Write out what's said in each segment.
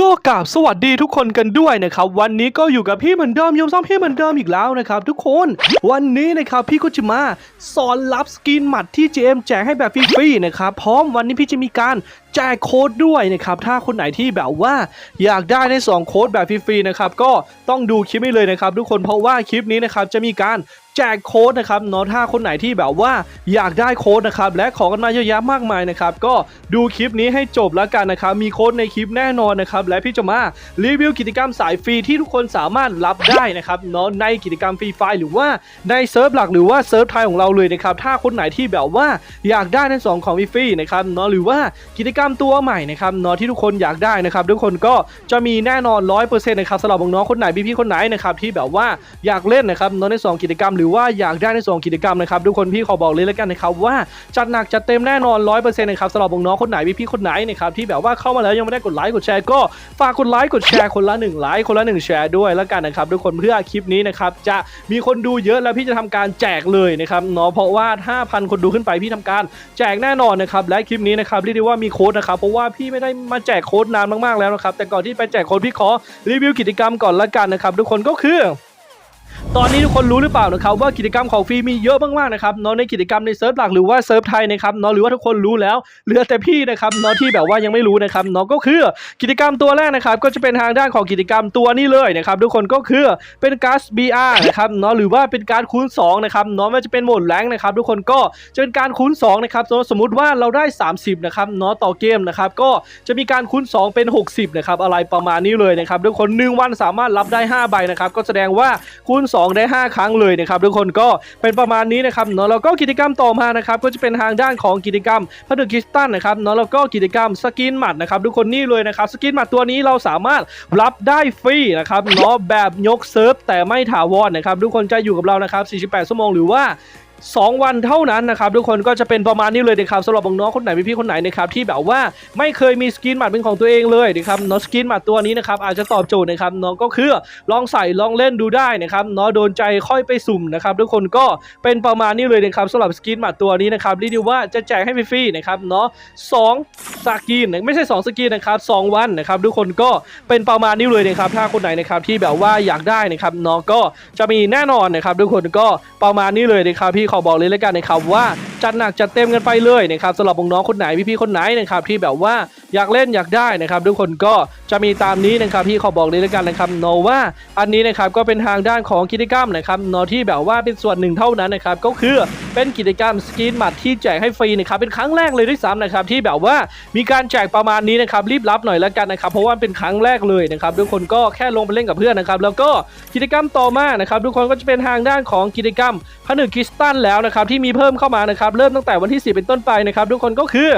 ก็กราบสวัสดีทุกคนกันด้วยนะครับ วันนี้ก็อยู่กับพี่เหมือนเดิมยมซ่อมพี่เหมือนเดิมอีกแล้วนะครับ ทุกคนวันนี้นะครับพี่ก็จะมาสอนรับสกินหมัดที่ GM แจกให้แบบฟรีๆนะครับพร้อมวันนี้พี่จะมีการแจกโค้ดด้วยนะครับ ถ้าคนไหนที่แบบว่าอยากได้ในสองโค้ดแบบฟรีๆนะครับ ก็ต้องดูคลิปนี้เลยนะครับทุกคนเพราะว่าคลิปนี้นะครับจะมีการแจกโค้ดนะครับเนาะถ้าคนไหนที่แบบว่าอยากได้โค้ดนะครับและขอกันมาเยอะแยะมากมายนะครับก็ดูคลิปนี้ให้จบแล้วกันนะครับมีโค้ดในคลิปแน่นอนนะครับและพี่จะมารีวิวกิจกรรมสายฟรีที่ทุกคนสามารถรับได้นะครับเนาะในกิจกรรมฟรีไฟล์หรือว่าในเซิร์ฟหลักหรือว่าเซิร์ฟไทยของเราเลยนะครับถ้าคนไหนที่แบบว่าอยากได้ในสองของฟรีนะครับเนาะหรือว่ากิจกรรมตัวใหม่นะครับเนาะที่ทุกคนอยากได้นะครับทุกคนก็จะมีแน่นอน100%นะครับสำหรับน้องๆคนไหนพี่ๆคนไหนนะครับที่แบบว่าอยากเล่นนะครับเนาะในสองกิจกรรม หรือว่าอยากได้ในสองกิจกรรมนะครับทุกคนพี่ขอบอกเลยแล้วกันนะครับว่าจัดหนักจัดเต็มแน่นอน100%นะครับสำหรับน้องๆคนไหนพี่ๆคนไหนนะครับที่แบบว่าเข้ามาแล้วยังไม่ได้กดไลค์กดแชร์ก็ฝากกดไลค์กดแชร์คนละ1ไลค์คนละ1แชร์ด้วยแล้วกันนะครับทุกคนเพื่อคลิปนี้นะครับจะมีคนดูเยอะแล้วพี่จะทำการแจกเลยนะครับเนาะเพราะว่า 5,000 คนดูขึ้นไปพี่ทำการแจกแน่นอนนะครับและคลิปนี้นะครับเรียกได้ว่ามีโค้ดนะครับเพราะว่าพี่ไม่ได้มาแจกโค้ดนานมากๆแล้วนะครับแต่ก่อนที่ไปแจกโค้ดพี่ขอรีวิวกิจกรรมก่อนละกันนะครับทุกคนก็คือ ตอนนี้ทุกคนรู้หรือเปล่านะครับว่ากิจกรรมของฟรีมีเยอะมากๆนะครับเนาะในกิจกรรมในเซิร์ฟหลักหรือว่าเซิร์ฟไทยนะครับเนาะหรือว่าทุกคนรู้แล้วเหลือแต่พี่นะครับเนาะที่แบบว่ายังไม่รู้นะครับเนาะก็คือกิจกรรมตัวแรกนะครับก็จะเป็นทางด้านของกิจกรรมตัวนี้เลยนะครับทุกคนก็คือเป็นการ์ด BR นะครับเนาะหรือว่าเป็นการคูณ2นะครับเนาะไม่ว่าจะเป็นโหมดแรงนะครับทุกคนก็จะเป็นการคูณ2นะครับสมมติว่าเราได้ 30นะครับเนาะต่อเกมนะครับก็จะมีการคูณ2เป็น 60นะครับอะไรประมาณนี้เลยนะครับทุกคนหนึ่งวันสามารถรับได้ 5 ใบนะครับก็แสดงว่าคูณ2 ได้ 5 ครั้งเลยนะครับทุกคนก็เป็นประมาณนี้นะครับเนาะแล้วก็กิจกรรมต่อมานะครับก็จะเป็นทางด้านของกิจกรรมพันธกิสตันนะครับเนาะแล้วก็กิจกรรมสกินหมัดนะครับทุกคนนี่เลยนะครับสกินหมัดตัวนี้เราสามารถรับได้ฟรีนะครับเนาะแบบยกเซิร์ฟแต่ไม่ถาวรนะครับทุกคนจะอยู่กับเรานะครับ 48 ชั่วโมงหรือว่า 2 วันเท่านั้นนะครับทุกคนก็จะเป็นประมาณนี้เลยนะครับสำหรับน้องคนไหนพี่คนไหนนะครับที่แบบว่าไม่เคยมีสกินหมัดเป็นของตัวเองเลยนะครับเนาะสกินหมัดตัวนี้นะครับอาจจะตอบโจทย์นะครับเนาะก็คือลองใส่ลองเล่นดูได้นะครับเนาะโดนใจค่อยไปสุ่มนะครับทุกคนก็เป็นประมาณนี้เลยนะครับสำหรับสกินหมัดตัวนี้นะครับรีด้ว่าจะแจกให้ฟรีๆนะครับเนาะสองสกินไม่ใช่2สกินนะครับสองวันนะครับทุกคนก็เป็นประมาณนี้เลยนะครับถ้าคนไหนนะครับที่แบบว่าอยากได้นะครับเนาะก็จะมีแน่นอนนะครับทุกคนก็ประมาณนี้เลยนะครับพี่ขอบอกเลยแล้วกันนะครับว่าจัดหนักจัดเต็มกันไปเลยนะครับสำหรับน้องๆคนไหนพี่ๆคนไหนนะครับที่แบบว่าอยากเล่นอยากได้นะครับทุกคนก็จะมีตามนี้นะครับพี่ขอบอกเลยแล้วกันนะครับเนาะว่าอันนี้นะครับก็เป็นทางด้านของกิจกรรมนะครับเนาะที่แบบว่าเป็นส่วนหนึ่งเท่านั้นนะครับก็คือเป็นกิจกรรมสกินหมัดที่แจกให้ฟรีนะครับเป็นครั้งแรกเลยด้วยซ้ำนะครับที่แบบว่ามีการแจกประมาณนี้นะครับรีบรับหน่อยแล้วกันนะครับเพราะว่าเป็นครั้งแรกเลยนะครับทุกคนก็แค่ลงไปเล่นกับเพื่อนนะครับแล้วก็กิจกรรมต่อมานะครับทุกคนก็จะเป็นทางด้านของกิจกรรมผนึกคริสตัลแล้วนะครับที่มีเพิ่มเข้ามานะครับเริ่มตั้งแต่วันที่ 10 เป็นต้นไปนะครับทุกคนก็คือ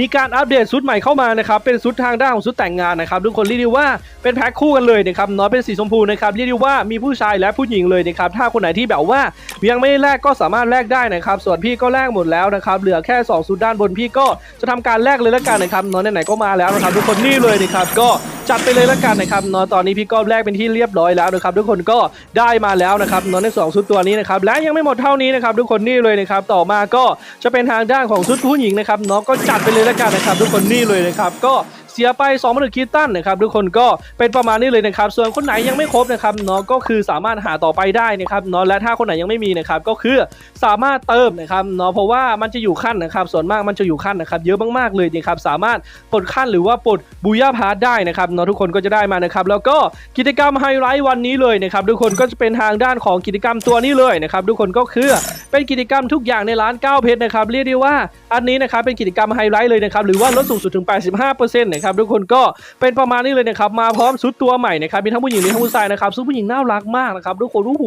มีการอัปเดตชุดใหม่เข้ามานะครับเป็นชุดทางด้านของชุดแต่งงานนะครับทุกคนเรียกได้ว่าเป็นแพ็คคู่กันเลยนะครับเนาะเป็นสีชมพูนะครับเรียกได้ว่ามีผู้ชายและผู้หญิงเลยนะครับถ้าคนไหนที่แบบว่ายังไม่ได้แลกก็สามารถแลกได้นะครับส่วนพี่ก็แลกหมดแล้วนะครับเหลือแค่2ชุดด้านบนพี่ก็จะทำการแลกเลยละกันนะครับเนาะไหนๆก็มาแล้วนะครับทุกคนนี่เลยนะครับก็ จัดไปเลยละกันนะครับเนาะตอนนี้พี่กอบแรกเป็นที่เรียบร้อยแล้วนะครับทุกคนก็ได้มาแล้วนะครับเนาะในสองชุดตัวนี้นะครับและยังไม่หมดเท่านี้นะครับทุกคนนี่เลยนะครับต่อมาก็จะเป็นทางด้านของชุดผู้หญิงนะครับเนาะก็จัดไปเลยละกันนะครับทุกคนนี่เลยนะครับก็ เสียไป2มันคิดตันนะครับทุกคนก็เป็นประมาณนี้เลยนะครับ ส่วนคนไหนยังไม่ครบนะครับเนาะก็คือสามารถหาต่อไปได้นะครับเนาะและถ้าคนไหนยังไม่มีนะครับก็คือสามารถเติมนะครับเนาะเพราะว่ามันจะอยู่ขั้นนะครับ ส่วนมากมันจะอยู่ขั้นนะครับ เยอะมากๆเลยนะครับสามารถปลดขั้นหรือว่าปลดบูย่าพาร์ทได้นะครับเนาะทุกคนก็จะได้มานะครับ แล้วก็กิจกรรมไฮไลท์วันนี้เลยนะครับทุกคนก็จะเป็นทางด้านของกิจกรรมตัวนี้เลยนะครับทุกคนก็คือเป็นกิจกรรมทุกอย่างในร้าน9เพชรนะครับเรียกได้ว่าอันนี้นะครับเป็นกิจกรรมไฮไลท์เลยนะครับหรือว่าลดสูงสุดถึง 85%นะครับครับทุกคนก็เป็นประมาณนี้เลยนะครับมาพร้อมชุดตัวใหม่นะครับมีทั้งผู้หญิงมีทั้งผู้ชายนะครับชุดผู้หญิงน่ารักมากนะครับทุกคนโอ้โห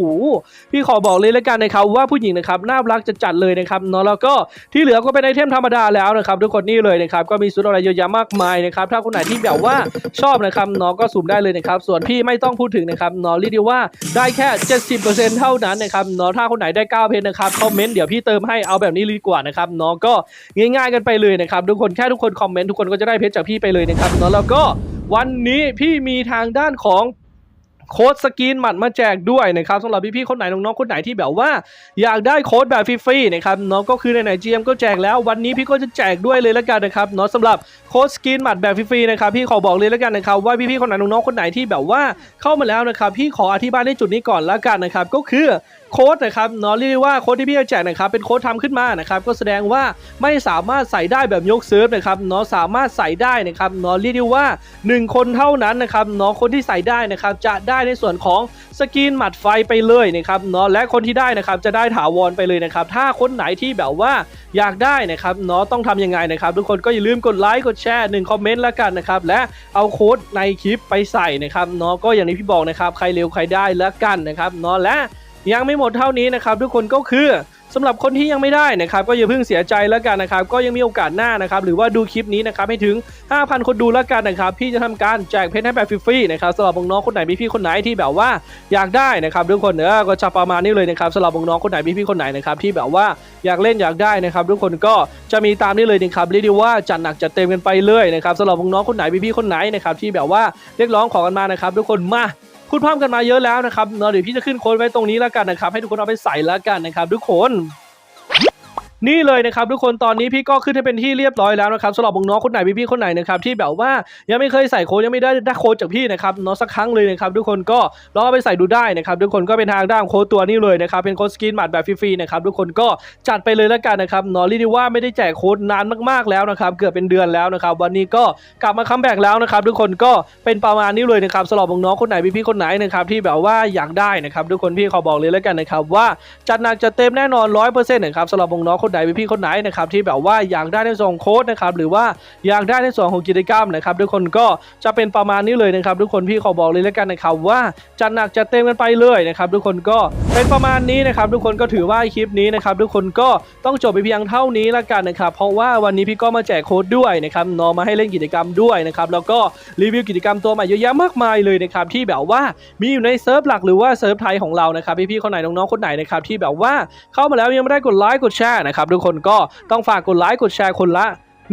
พี่ขอบอกเลยแล้วกันนะครับว่าผู้หญิงนะครับน่ารักจะจัดเลยนะครับเนาะแล้วก็ที่เหลือก็เป็นไอเทมธรรมดาแล้วนะครับทุกคนนี่เลยนะครับก็มีชุดอะไรเยอะแยะมากมายนะครับถ้าคนไหนที่แบบว่าชอบนะครับเนาะก็สุ่มได้เลยนะครับส่วนพี่ไม่ต้องพูดถึงนะครับเนาะเรียกได้ว่าได้แค่ 70%เท่านั้นนะครับเนาะถ้าคนไหนได้ 9 เพนนะครับคอมเมนต์เดี๋ยวพี่เติมให้เอาแบบนี้ดีกว่านะครับเนาะก็ง่ายๆกันไปเลยนะครับทุกคนแค่ทุกคนคอมเมนต์ทุกคนก็จะได้เพชรจากพี่ไปเลยนะครับแล้วก็วันนี้พี่มีทางด้านของโค้ดสกรีนหมัดมาแจกด้วยนะครับสำหรับพี่ๆคนไหนน้องๆคนไหนที่แบบว่า อยากได้โค้ดแบบฟรีๆนะครับเนาะก็คือในไหนๆ GM ก็แจกแล้ววันนี้พี่ก็จะแจกด้วยเลยละกันนะครับเนาะสำหรับโค้ดสกรีนหมัดแบบฟรีๆนะครับพี่ขอบอกเลยละกันนะครับว่าพี่ๆคนไหนน้องๆคนไหนที่แบบว่าเข้ามาแล้วนะครับพี่ขออธิบายในจุดนี้ก่อนละกันนะครับก็คือโค้ดนะครับเนาะเรียกได้ว่าโค้ดที่พี่จะแจกนะครับเป็นโค้ดทำขึ้นมานะครับก็แสดงว่าไม่สามารถใส่ได้แบบยกเซิร์ฟนะครับเนาะสามารถใส่ได้นะครับเนาะเรียกได้ว่า 1 คนเท่านั้นนะครับเนาะคนที่ใส่ได้นะครับจะได้ในส่วนของสกรีนหมัดไฟไปเลยนะครับเนาะและคนที่ได้นะครับจะได้ถาวรไปเลยนะครับถ้าคนไหนที่แบบว่าอยากได้นะครับเนาะต้องทำยังไงนะครับทุกคนก็อย่าลืมกดไลค์กดแชร์1คอมเมนต์แล้วกันนะครับและเอาโค้ดในคลิปไปใส่นะครับเนาะก็อย่างที่พี่บอกนะครับใครเร็วใครได้แล้วกันนะครับเนาะและ ยังไม่หมดเท่านี้นะครับทุกคนก็คือสำหรับคนที่ยังไม่ได้นะครับก็อย่าเพิ่งเสียใจแล้วกันนะครับก็ยังมีโอกาสหน้านะครับหรือว่าดูคลิปนี้นะครับให้ถึง 5,000 คนดูแล้วกันนะครับพี่จะทำการแจกเพชรให้แบบฟรีๆนะครับสำหรับน้องคนไหนพี่คนไหนที่แบบว่าอยากได้นะครับทุกคนเนอก็จะประมาณนี้เลยนะครับสำหรับน้องคนไหนพี่คนไหนนะครับที่แบบว่าอยากเล่นอยากได้นะครับทุกคนก็จะมีตามนี้เลยนะครับเรียกได้ว่าจัดหนักจัดเต็มกันไปเลยนะครับสำหรับน้องคนไหนพี่คนไหนนะครับที่แบบว่าเรียกร้องขอกันมานะครับทุกคนมา พูดพร่ำกันมาเยอะแล้วนะครับเนาเดี๋ยวพี่จะขึ้นโค้ดไว้ตรงนี้แล้วกันนะครับ ให้ทุกคนเอาไปใส่แล้วกันนะครับ ทุกคน นี่เลยนะครับทุกคนตอนนี้พี่ก็ขึ้นให้เป็นที่เรียบร้อยแล้วนะครับสำหรับน้องคนไหนพี่ๆคนไหนนะครับที่แบบว่ายังไม่เคยใส่โค้ดยังไม่ได้ได้โค้ดจากพี่นะครับเนาะสักครั้งเลยนะครับทุกคนก็ลองไปใส่ดูได้นะครับทุกคนก็เป็นทางด้านโค้ดตัวนี้เลยนะครับเป็นโค้ดสกินหมัดแบบฟรีๆนะครับทุกคนก็จัดไปเลยแล้วกันนะครับเนาะรียกได้ว่าไม่ได้แจกโค้ดนานมากๆแล้วนะครับเกือบเป็นเดือนแล้วนะครับวันนี้ก็กลับมาคัมแบ็กแล้วนะครับทุกคนก็เป็นประมาณนี้เลยนะครับสำหรับน้องคนไหนพี่ๆคนไหนนะครับที่แบบว่าอยากได้นะครับทุกคนพี่ขอบอกเลยแล้วกันนะครับว่าจัดหนักจัดเต็มแน่นอนร้อยเปอร์เซ็นะครับสำหรับน้องๆคนไหนพี่คนไหนนะครับที่แบบว่าอยากได้ในส่วนของโค้ดนะครับหรือว่าอยากได้ในส่วนของกิจกรรมนะครับทุกคนก็จะเป็นประมาณนี้เลยนะครับทุกคนพี่ขอบอกเลยแล้วกันนะครับว่าจัดหนักจัดเต็มกันไปเลยนะครับทุกคนก็เป็นประมาณนี้นะครับทุกคนก็ถือว่าคลิปนี้นะครับทุกคนก็ต้องจบไปเพียงเท่านี้แล้วกันนะครับเพราะว่าวันนี้พี่ก็มาแจกโค้ดด้วยนะครับน้องมาให้เล่นกิจกรรมด้วยนะครับแล้วก็รีวิวกิจกรรมตัวใหม่เยอะแยะมากมายเลยนะครับที่แบบว่ามีอยู่ในเซิร์ฟหลักหรือว่าเซิร์ฟไทยของเรานะครับพี่ๆคนไหนน้องๆคนไหนนะครับที่แบบว่าเข้ามาแล้วยังไม่ได้กดไลค์กดแชร์นะครับครับทุกคนก็ต้องฝากกดไลค์กดแชร์คนละ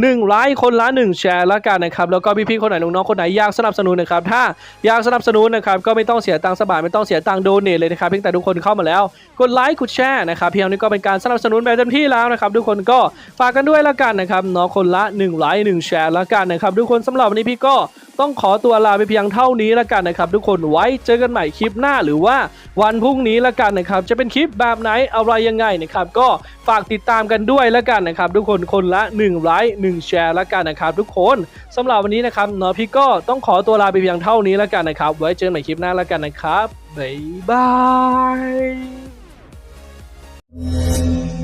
1ไลค์คนละ 1 แชร์แล้วกันนะครับแล้วก็พี่ๆคนไหนน้องๆคนไหนอยากสนับสนุนนะครับถ้าอยากสนับสนุนนะครับก็ไม่ต้องเสียตังค์สบาทไม่ต้องเสียตังค์โดเนทเลยนะครับเพียงแต่ทุกคนเข้ามาแล้วกดไลค์กดแชร์นะครับเพียงนี้ก็เป็นการสนับสนุนแบบเต็มที่แล้วนะครับทุกคนก็ฝากกันด้วยแล้วกันนะครับเนาะคนละ1ไลค์1แชร์แล้วกันนะครับทุกคนสำหรับวันนี้พี่ก็ต้องขอตัวลาไปเพียงเท่านี้แล้วกันนะครับทุกคนไว้เจอกันใหม่คลิปหน้าหรือว่าวันพรุ่งนี้แล้วกันนะครับจะเป็นคลิปแบบไหนอะไรยังไงนะครับก็ฝากติดตามกันด้วยแล้วกันนะครับทุกคนคนละ1ไลค์1 แชร์แล้วกันนะครับทุกคนสำหรับวันนี้นะครับเนาะพี่ก็ต้องขอตัวลาไปเพียงเท่านี้แล้วกันนะครับ ไว้เจอกันใหม่คลิปหน้าแล้วกันนะครับบ๊ายบาย